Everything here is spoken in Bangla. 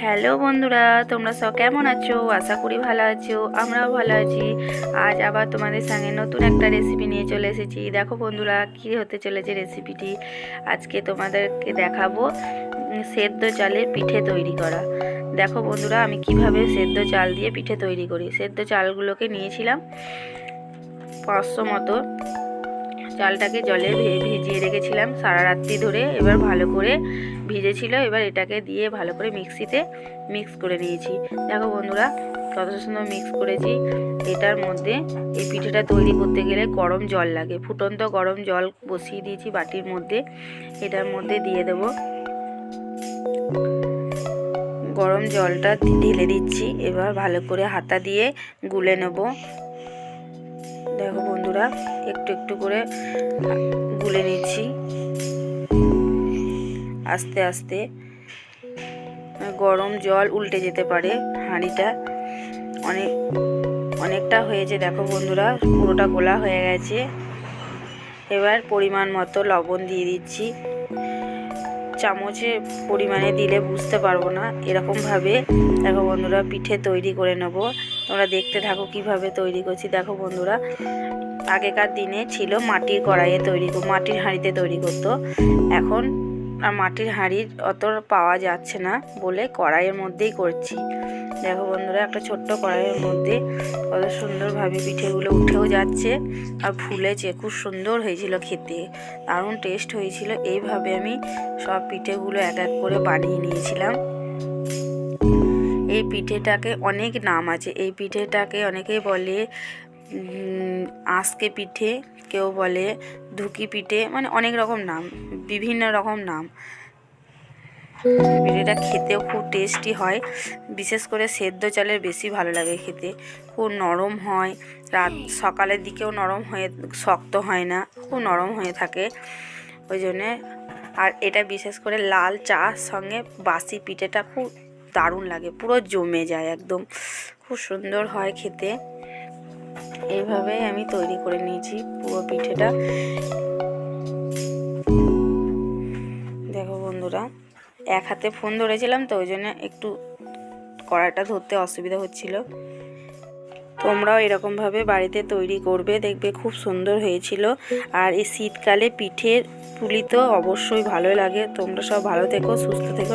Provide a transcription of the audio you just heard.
হ্যালো বন্ধুরা, তোমরা সব কেমন আছো? আশা করি ভালো আছো, আমরাও ভালো আছি। আজ আবার তোমাদের সঙ্গে নতুন একটা রেসিপি নিয়ে চলে এসেছি। দেখো বন্ধুরা, কী হতে চলেছে রেসিপিটি আজকে তোমাদেরকে দেখাবো সেদ্ধ চালের পিঠে তৈরি করা। দেখো বন্ধুরা, আমি কীভাবে সেদ্ধ চাল দিয়ে পিঠে তৈরি করি। সেদ্ধ চালগুলোকে নিয়েছিলাম পাঁচশো মতো। চালটাকে জলে ভিজিয়ে রেখেছিলাম সারা রাত্রি ধরে। এবার ভালো করে ভিজেছিল, এবার এটাকে দিয়ে ভালো করে মিক্সিতে মিক্স করে নিয়েছি। দেখো বন্ধুরা, কত সুন্দর মিক্স করেছি। এটার মধ্যে এই পিঠেটা তৈরি করতে গেলে গরম জল লাগে। ফুটন্ত গরম জল বসিয়ে দিয়েছি বাটির মধ্যে। এটার মধ্যে দিয়ে দেব। গরম জলটা ঢেলে দিচ্ছি। এবার ভালো করে হাতা দিয়ে গুলে নেব। দেখো বন্ধুরা, একটু একটু করে গুলে নিচ্ছি। আস্তে আস্তে গরম জল উল্টে যেতে পারে হাঁড়িটা। অনেক অনেকটা হয়েছে, দেখো বন্ধুরা, পুরোটা গোলা হয়ে গেছে। এবার পরিমাণ মতো লবণ দিয়ে দিচ্ছি। চামচে পরিমাণে দিলে বুঝতে পারব না। এরকমভাবে দেখো বন্ধুরা, পিঠে তৈরি করে নেব। তোমরা দেখতে থাকো কীভাবে তৈরি করছি। দেখো বন্ধুরা, আগেকার দিনে ছিল মাটির কড়াইয়ে তৈরি, মাটির হাঁড়িতে তৈরি করতো। এখন মাটির হাঁড়ির অত পাওয়া যাচ্ছে না বলে কড়াইয়ের মধ্যেই করছি। দেখো বন্ধুরা, একটা ছোট্ট কড়াইয়ের মধ্যে কত সুন্দরভাবে পিঠেগুলো উঠেও যাচ্ছে আর ফুলেছে, খুব সুন্দর হয়েছিল খেতে। দারুণ টেস্ট হয়েছিল। এইভাবে আমি সব পিঠেগুলো এক এক করে বানিয়ে নিয়েছিলাম। এই পিঠেটাকে অনেক নাম আছে। এই পিঠেটাকে অনেকেই বলে আঁশকে পিঠে কেউ বলে ধুকি পিঠে মানে অনেক রকম নাম, বিভিন্ন রকম নাম। পিঠেটা খেতেও খুব টেস্টি হয়। বিশেষ করে সেদ্ধ চালের বেশি ভালো লাগে খেতে। খুব নরম হয়, রাত সকালের দিকেও নরম হয়ে, শক্ত হয় না, খুব নরম হয়ে থাকে। ওই জন্যে, আর এটা বিশেষ করে লাল চার সঙ্গে বাসি পিঠেটা খুব দারুণ লাগে, পুরো জমে যায় একদম। খুব সুন্দর হয় খেতে। এইভাবেই আমি তৈরি করে নিয়েছি পুরো পিঠেটা। দেখো বন্ধুরা, এক হাতে ফোন ধরেছিলাম তো, ওই জন্য একটু কড়াটা ধরতে অসুবিধা হচ্ছিল। তোমরাও এরকমভাবে বাড়িতে তৈরি করবে, দেখবে খুব সুন্দর হয়েছিল। আর এই শীতকালে পিঠের পুলি তো অবশ্যই ভালো লাগে। তোমরা সব ভালো থেকো, সুস্থ থেকো